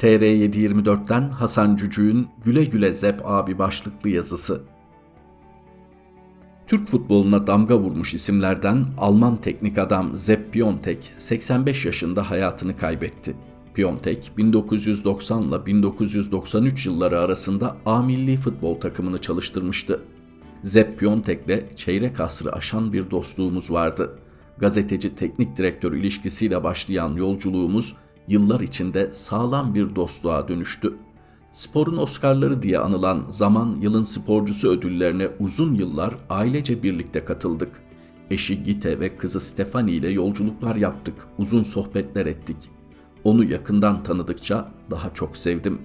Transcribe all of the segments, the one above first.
TR724'ten Hasan Cücü'nün Güle Güle Zep abi başlıklı yazısı. Türk futboluna damga vurmuş isimlerden Alman teknik adam Sepp Piontek 85 yaşında hayatını kaybetti. Piontek 1990 ile 1993 yılları arasında A milli futbol takımını çalıştırmıştı. Sepp Piontek'le çeyrek asrı aşan bir dostluğumuz vardı. Gazeteci teknik direktör ilişkisiyle başlayan yolculuğumuz yıllar içinde sağlam bir dostluğa dönüştü. Sporun Oscar'ları diye anılan Zaman Yılın Sporcusu ödüllerine uzun yıllar ailece birlikte katıldık. Eşi Gite ve kızı Stefani ile yolculuklar yaptık, uzun sohbetler ettik. Onu yakından tanıdıkça daha çok sevdim.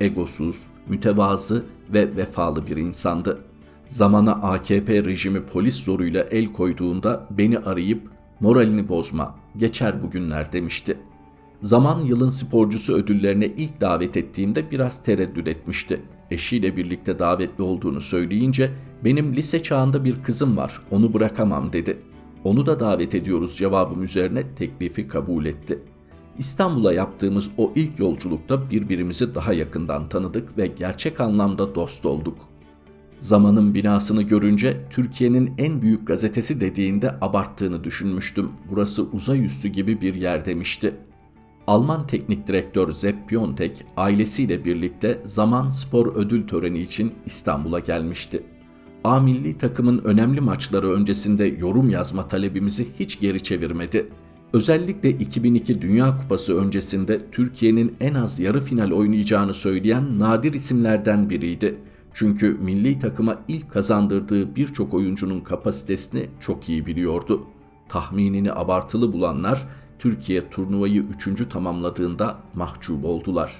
Egosuz, mütevazı ve vefalı bir insandı. Zamana AKP rejimi polis zoruyla el koyduğunda beni arayıp moralini bozma, geçer bugünler demişti.'' Zaman yılın sporcusu ödüllerine ilk davet ettiğimde biraz tereddüt etmişti. Eşiyle birlikte davetli olduğunu söyleyince benim lise çağında bir kızım var onu bırakamam dedi. Onu da davet ediyoruz cevabım üzerine teklifi kabul etti. İstanbul'a yaptığımız o ilk yolculukta birbirimizi daha yakından tanıdık ve gerçek anlamda dost olduk. Zamanın binasını görünce Türkiye'nin en büyük gazetesi dediğinde abarttığını düşünmüştüm. Burası uzay üstü gibi bir yer demişti. Alman teknik direktör Sepp Piontek ailesiyle birlikte Zaman Spor ödül töreni için İstanbul'a gelmişti. A milli takımın önemli maçları öncesinde yorum yazma talebimizi hiç geri çevirmedi. Özellikle 2002 Dünya Kupası öncesinde Türkiye'nin en az yarı final oynayacağını söyleyen nadir isimlerden biriydi. Çünkü milli takıma ilk kazandırdığı birçok oyuncunun kapasitesini çok iyi biliyordu. Tahminini abartılı bulanlar Türkiye turnuvayı üçüncü tamamladığında mahcup oldular.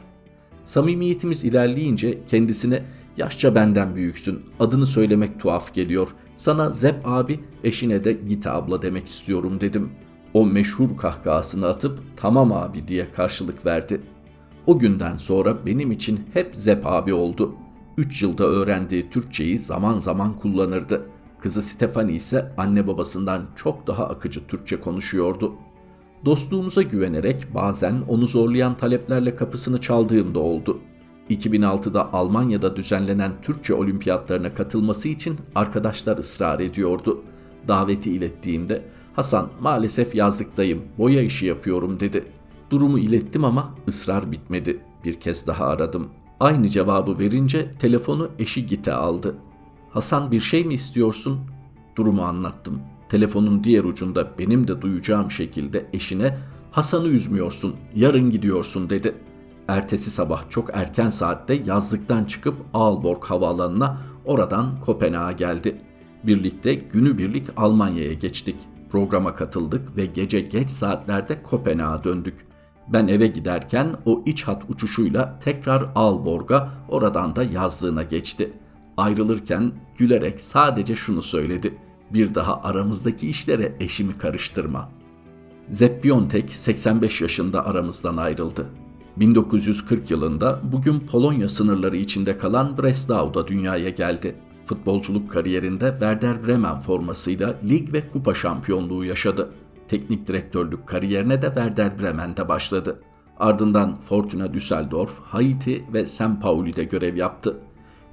Samimiyetimiz ilerleyince kendisine yaşça benden büyüksün, adını söylemek tuhaf geliyor. Sana Zep abi, eşine de Git abla demek istiyorum dedim. O meşhur kahkahasını atıp tamam abi diye karşılık verdi. O günden sonra benim için hep Zep abi oldu. Üç yılda öğrendiği Türkçeyi zaman zaman kullanırdı. Kızı Stefani ise anne babasından çok daha akıcı Türkçe konuşuyordu.'' Dostluğumuza güvenerek bazen onu zorlayan taleplerle kapısını çaldığım da oldu. 2006'da Almanya'da düzenlenen Türkçe olimpiyatlarına katılması için arkadaşlar ısrar ediyordu. Daveti ilettiğimde Hasan maalesef yazlıktayım, boya işi yapıyorum dedi. Durumu ilettim ama ısrar bitmedi. Bir kez daha aradım. Aynı cevabı verince telefonu eşi Gite aldı. Hasan bir şey mi istiyorsun? Durumu anlattım. Telefonun diğer ucunda benim de duyacağım şekilde eşine Hasan'ı üzmüyorsun, yarın gidiyorsun dedi. Ertesi sabah çok erken saatte yazlıktan çıkıp Aalborg havaalanına oradan Kopenhag'a geldi. Birlikte günübirlik Almanya'ya geçtik. Programa katıldık ve gece geç saatlerde Kopenhag'a döndük. Ben eve giderken o iç hat uçuşuyla tekrar Aalborg'a oradan da yazlığına geçti. Ayrılırken gülerek sadece şunu söyledi.'' Bir daha aramızdaki işlere eşimi karıştırma. Zepp Biontek 85 yaşında aramızdan ayrıldı. 1940 yılında bugün Polonya sınırları içinde kalan Breslau'da dünyaya geldi. Futbolculuk kariyerinde Werder Bremen formasıyla lig ve kupa şampiyonluğu yaşadı. Teknik direktörlük kariyerine de Werder Bremen'de başladı. Ardından Fortuna Düsseldorf, Haiti ve St. Pauli'de görev yaptı.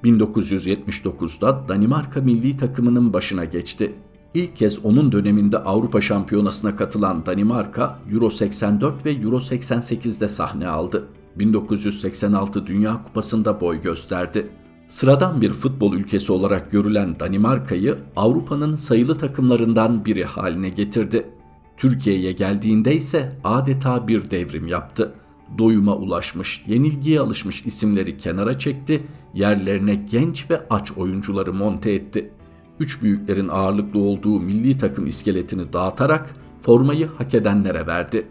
1979'da Danimarka milli takımının başına geçti. İlk kez onun döneminde Avrupa Şampiyonası'na katılan Danimarka, Euro 84 ve Euro 88'de sahne aldı. 1986 Dünya Kupası'nda boy gösterdi. Sıradan bir futbol ülkesi olarak görülen Danimarka'yı Avrupa'nın sayılı takımlarından biri haline getirdi. Türkiye'ye geldiğinde ise adeta bir devrim yaptı doyuma ulaşmış, yenilgiye alışmış isimleri kenara çekti, yerlerine genç ve aç oyuncuları monte etti. Üç büyüklerin ağırlıklı olduğu milli takım iskeletini dağıtarak formayı hak edenlere verdi.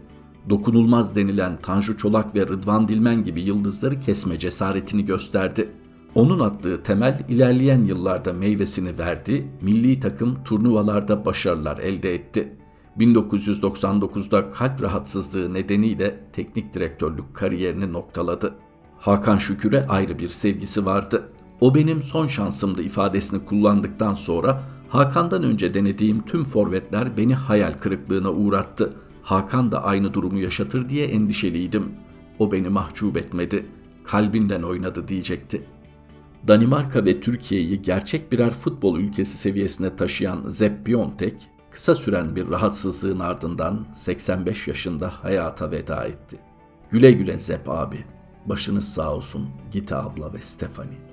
Dokunulmaz denilen Tanju Çolak ve Rıdvan Dilmen gibi yıldızları kesme cesaretini gösterdi. Onun attığı temel ilerleyen yıllarda meyvesini verdi, milli takım turnuvalarda başarılar elde etti.'' 1999'da kalp rahatsızlığı nedeniyle teknik direktörlük kariyerini noktaladı. Hakan Şükür'e ayrı bir sevgisi vardı. O benim son şansımdı ifadesini kullandıktan sonra Hakan'dan önce denediğim tüm forvetler beni hayal kırıklığına uğrattı. Hakan da aynı durumu yaşatır diye endişeliydim. O beni mahcup etmedi. Kalbinden oynadı diyecekti. Danimarka ve Türkiye'yi gerçek birer futbol ülkesi seviyesine taşıyan Sepp Piontek, kısa süren bir rahatsızlığın ardından 85 yaşında hayata veda etti. Güle güle Sepp abi. Başınız sağ olsun Gita abla ve Stefani.